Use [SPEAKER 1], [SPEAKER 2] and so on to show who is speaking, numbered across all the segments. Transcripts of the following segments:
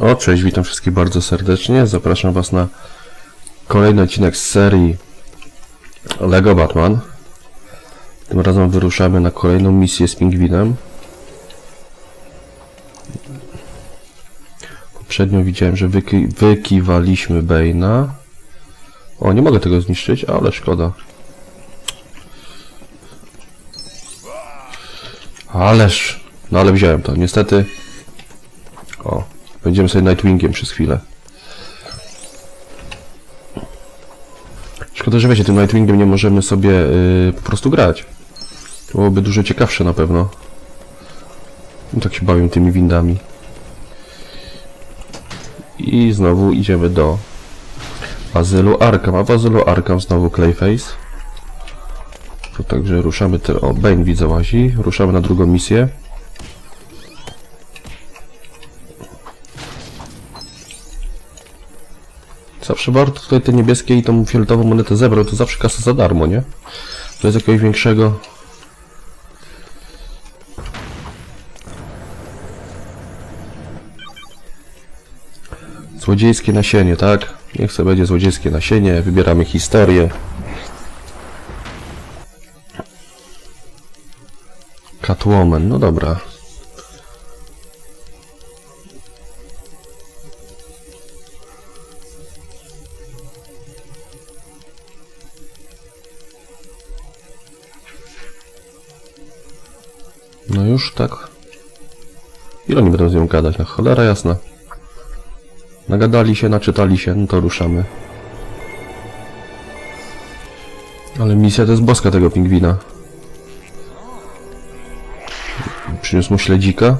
[SPEAKER 1] O, cześć, witam wszystkich bardzo serdecznie. Zapraszam Was na kolejny odcinek z serii Lego Batman. Tym razem wyruszamy na kolejną misję z pingwinem. Poprzednio widziałem, że wyki wykiwaliśmy Bane'a. O, nie mogę tego zniszczyć, ale szkoda. Ależ, no ale wziąłem to. Niestety o, będziemy sobie Nightwingiem przez chwilę. Szkoda, że wiecie, tym Nightwingiem nie możemy sobie yy, po prostu grać. To byłoby dużo ciekawsze na pewno. No, tak się bawię tymi windami. I znowu idziemy do azylu Arkham, a w azylu Arkham znowu Clayface. To także ruszamy, te... o Bane widzę łazi, ruszamy na drugą misję. Zawsze warto tutaj te niebieskie i tą fioletową monetę zebrać, to zawsze kasa za darmo, nie? To jest jakiegoś większego... Złodziejskie nasienie, tak? Niech sobie będzie złodziejskie nasienie, wybieramy historię. Catwoman, no dobra. Już tak. Ile oni będą z nią gadać? Na cholera jasna. Nagadali się, naczytali się, no to ruszamy. Ale misja to jest boska tego pingwina. Przyniósł mu śledzika.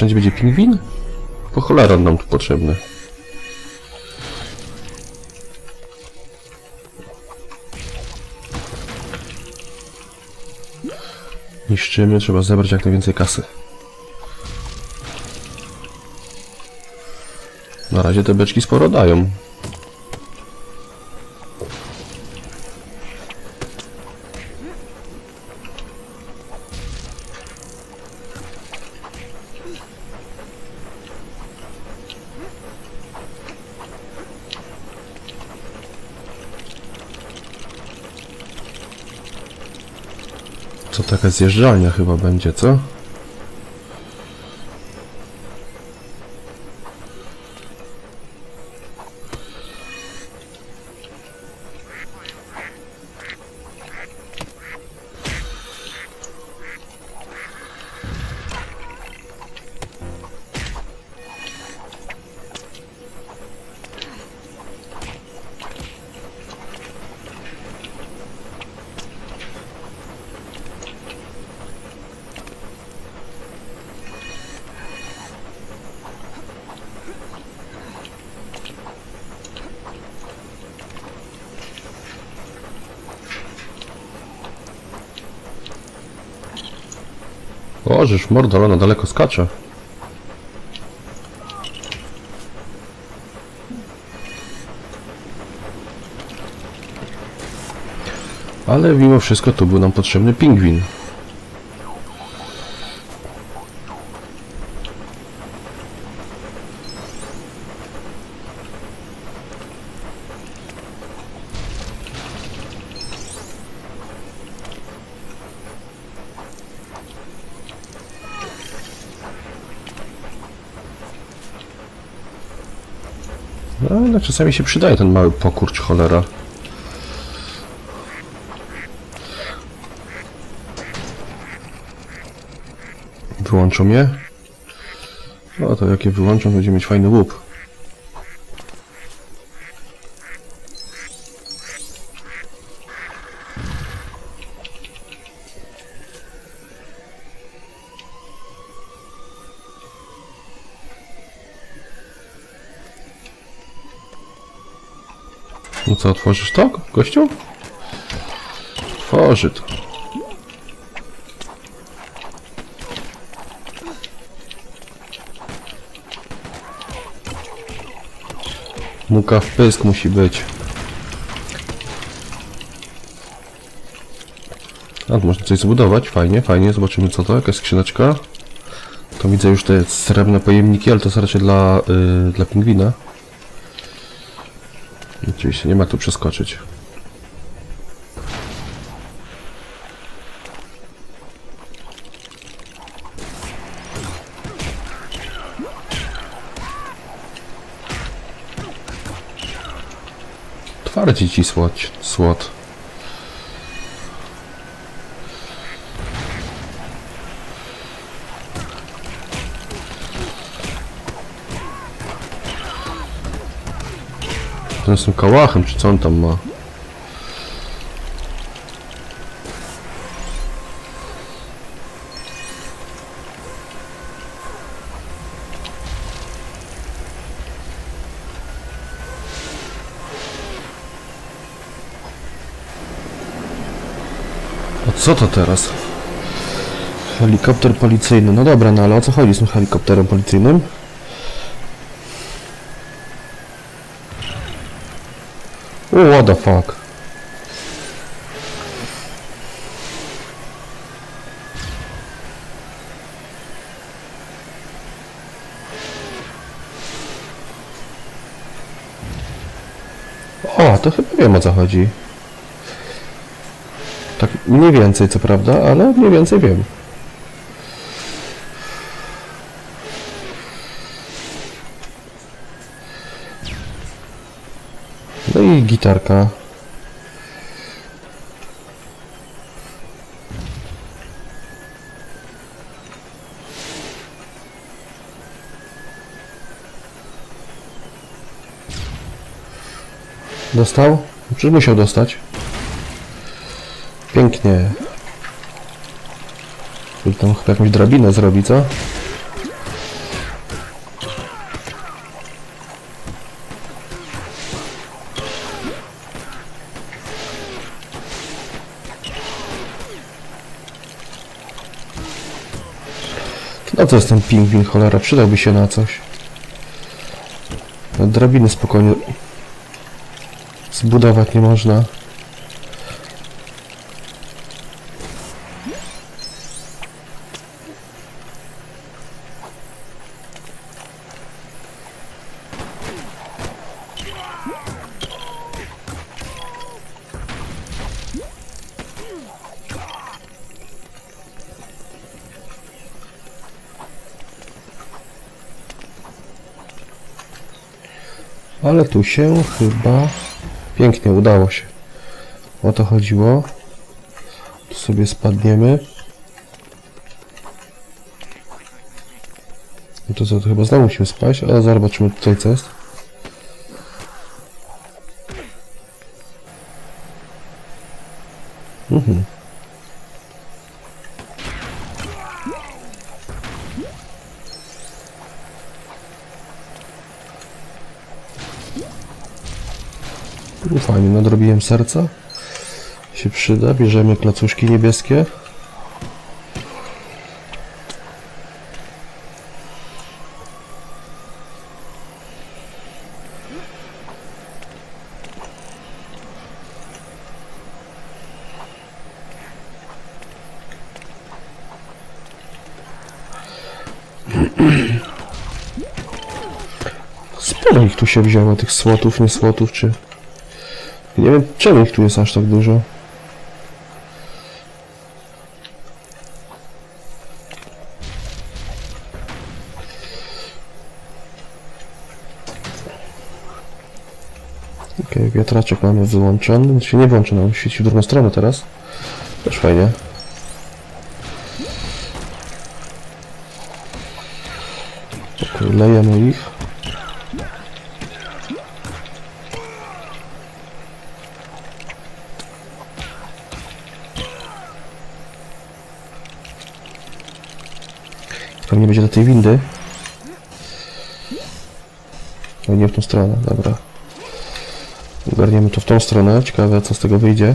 [SPEAKER 1] Wszędzie będzie pingwin? Po cholera nam tu potrzebny. Niszczymy, trzeba zebrać jak najwięcej kasy. Na razie te beczki sporo dają. Taka zjeżdżalnia chyba będzie, co? O, żeż mordo, ale ona daleko skacze. Ale mimo wszystko tu był nam potrzebny pingwin. Czasami się przydaje ten mały pokurcz, cholera. Wyłączą je? No to jak je wyłączą, będzie mieć fajny łup. Co, otworzysz to, gościu? Tworzy to. Muka w pysk musi być. A, można coś zbudować, fajnie, fajnie, zobaczymy co to, jakaś skrzyneczka. To widzę już te srebrne pojemniki, ale to jest raczej dla, y, dla pingwina. Oczywiście nie ma tu przeskoczyć. Twardzi ci słod. słod. Ten z tym kałachem, czy co on tam ma? A co to teraz? Helikopter policyjny. No dobra, no ale o co chodzi z tym helikopterem policyjnym? O, what the fuck? O, to chyba wiem o co chodzi. Tak mniej więcej, co prawda, ale mniej więcej wiem. I gitarka. Dostał? Przecież musiał dostać. Pięknie. Tu tam chyba jakąś drabinę zrobi, co? To jest ten pingwin, cholera, przydałby się na coś. No, drabiny spokojnie zbudować nie można. Ale tu się chyba pięknie udało się. O to chodziło. Tu sobie spadniemy. No to co, to chyba znowu musimy spaść, ale zobaczymy tutaj co jest. Fajnie, nadrobiłem serca. Się przyda. Bierzemy placuszki niebieskie. Sporo ich tu się wzięło, tych słotów, nie słotów, czy... Nie wiem, czemu ich tu jest aż tak dużo. Okej, wiatraczek mamy wyłączony. On się nie włączy, no, on świeci w drugą stronę teraz. Też fajnie. Okej, lejemy ich. Pewnie będzie do tej windy. No nie w tą stronę, dobra. Ogarniemy to w tą stronę. Ciekawe co z tego wyjdzie.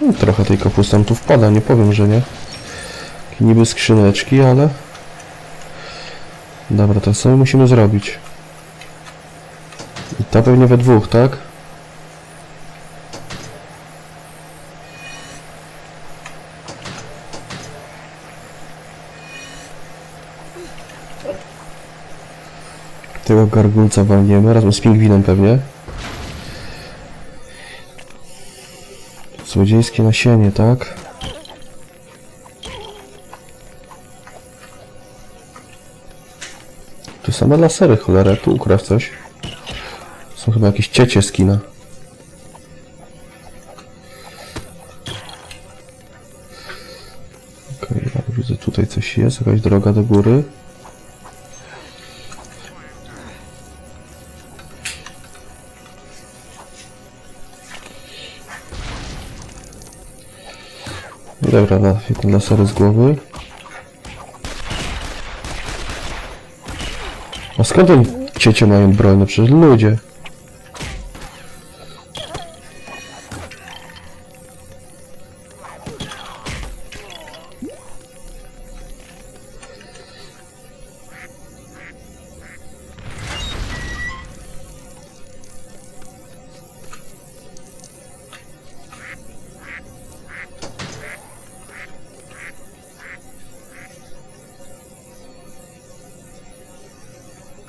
[SPEAKER 1] No, Trochę tej kapusty tu wpada, nie powiem, że nie. Niby skrzyneczki, ale... Dobra, to co my musimy zrobić? I to pewnie we dwóch, tak? Tego gargulca walniemy, razem z pingwinem pewnie. Złodziejskie nasienie, tak? Tu same lasery, cholera, tu ukraw coś. Są chyba jakieś ciecie z. Okej, okay, widzę tutaj coś jest, jakaś droga do góry. Dobra, na, lasery z głowy. A skąd oni ciecie mają broń? No przecież ludzie.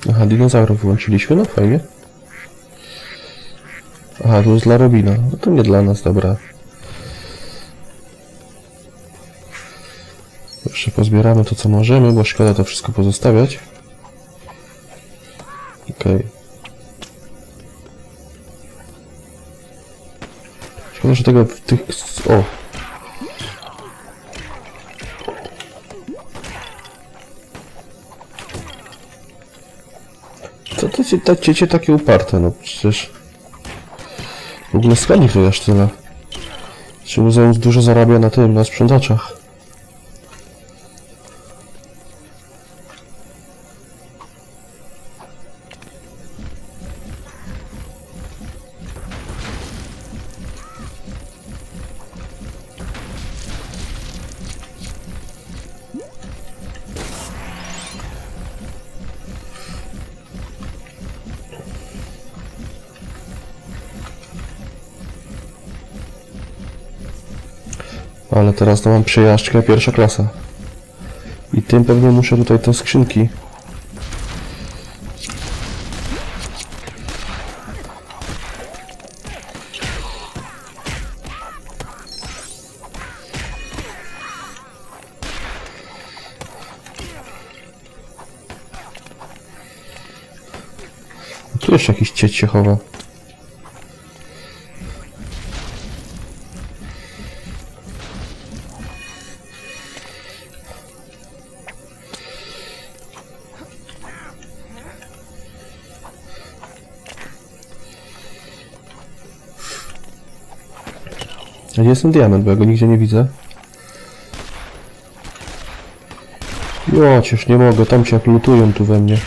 [SPEAKER 1] Aha, dinozaurów wyłączyliśmy, no fajnie. Aha, to jest dla Robina. No to nie dla nas, dobra. Jeszcze pozbieramy to, co możemy, bo szkoda to wszystko pozostawiać. Okej. Szkoda, że tego w tych... O! Ci, te ciecie takie uparte, no przecież... W ogóle skąd ich to aż tyle? Czy muzeum dużo zarabia na tym, na sprzątaczach? Ale teraz to mam przejażdżkę pierwsza klasa. I tym pewnie muszę tutaj te skrzynki. Tu jeszcze jakiś cieć się chowa. A gdzie jest ten diament, bo ja go nigdzie nie widzę. Jo, cięż nie mogę, tam się jak lutują tu we mnie.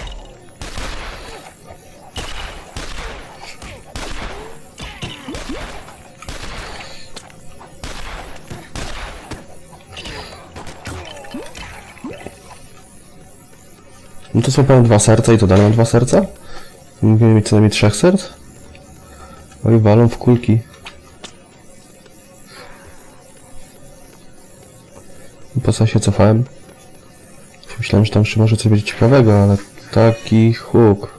[SPEAKER 1] No to są dwa serca i to dalej mam dwa serca? Mogę mieć co najmniej trzech serc? Oj, walą w kulki. Po co się cofałem? Myślałem, że tam jeszcze może coś będzie ciekawego, ale taki huk.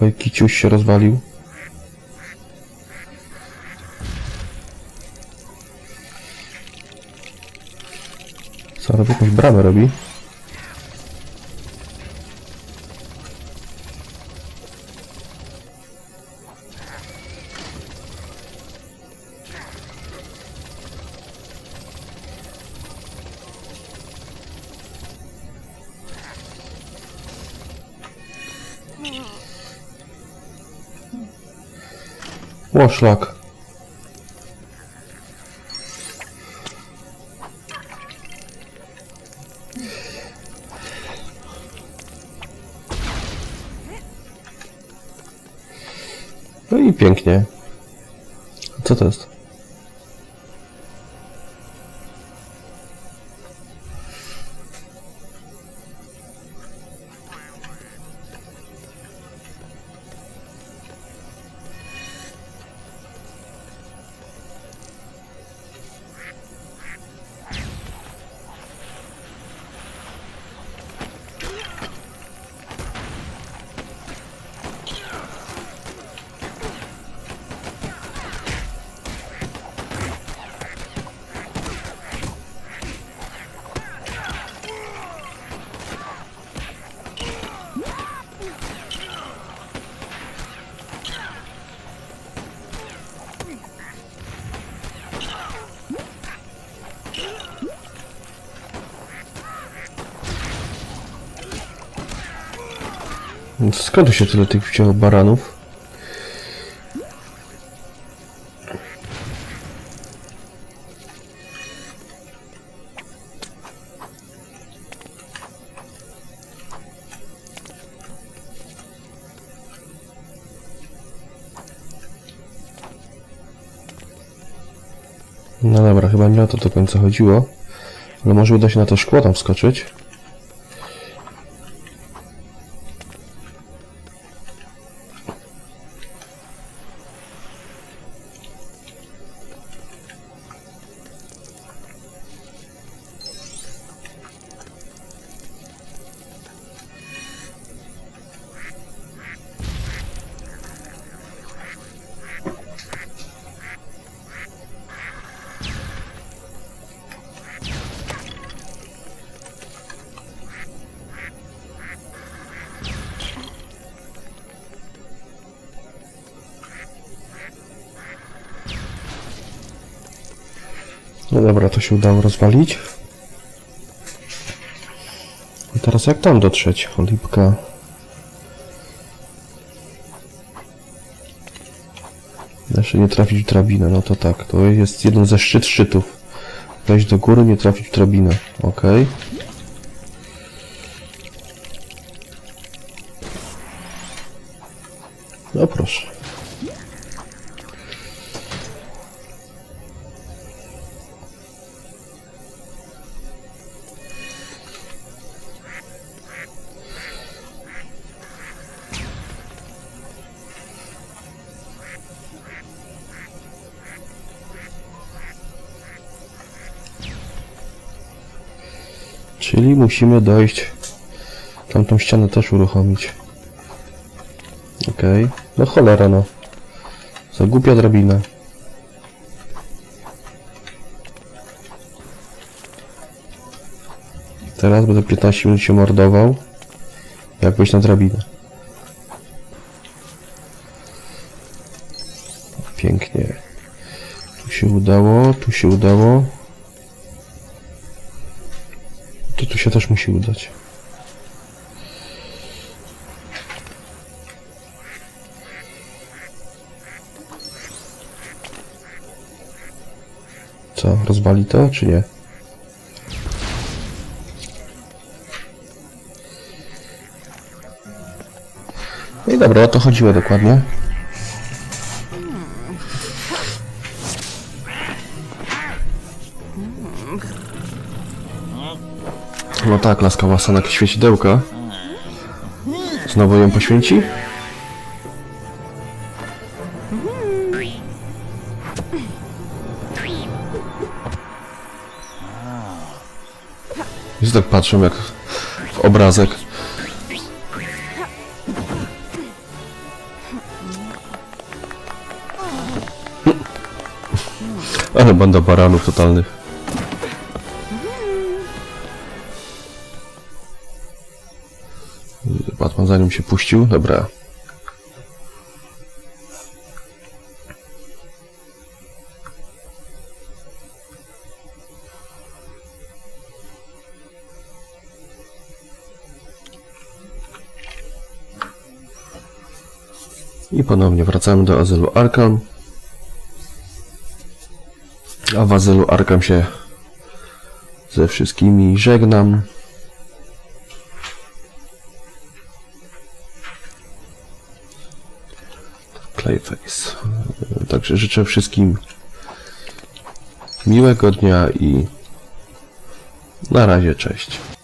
[SPEAKER 1] Oj, kiciuś się rozwalił. Co, robi jakąś bramę robi? O, szlak. No i pięknie. Co to jest? Skąd tu się tyle tych wzięło baranów? No dobra, chyba nie o to do końca chodziło. Ale może uda się na to szkło tam wskoczyć. No dobra, to się udało rozwalić. I teraz jak tam dotrzeć? Cholipka. Jeszcze nie trafić w drabinę, no to tak, to jest jeden ze szczyt szczytów. Wejść do góry, nie trafić w drabinę. Okej. No Czyli musimy dojść. Tamtą ścianę też uruchomić. Okej. No cholera no. Za głupia drabina. Teraz będę 15 minut się mordował. Jak wejść na drabinę. Pięknie. Tu się udało, tu się udało. Się też musi udać. Co, rozwali to, czy nie? No i dobra, o to chodziło dokładnie. No tak, laska łasa na świecidełka. Znowu ją poświęci? Jest tak patrzę jak w obrazek. Ale banda baranów totalnych. Zanim się puścił. Dobra. I ponownie wracamy do azylu Arkham. A w azylu Arkham się ze wszystkimi żegnam. Clayface. Także życzę wszystkim miłego dnia i na razie cześć.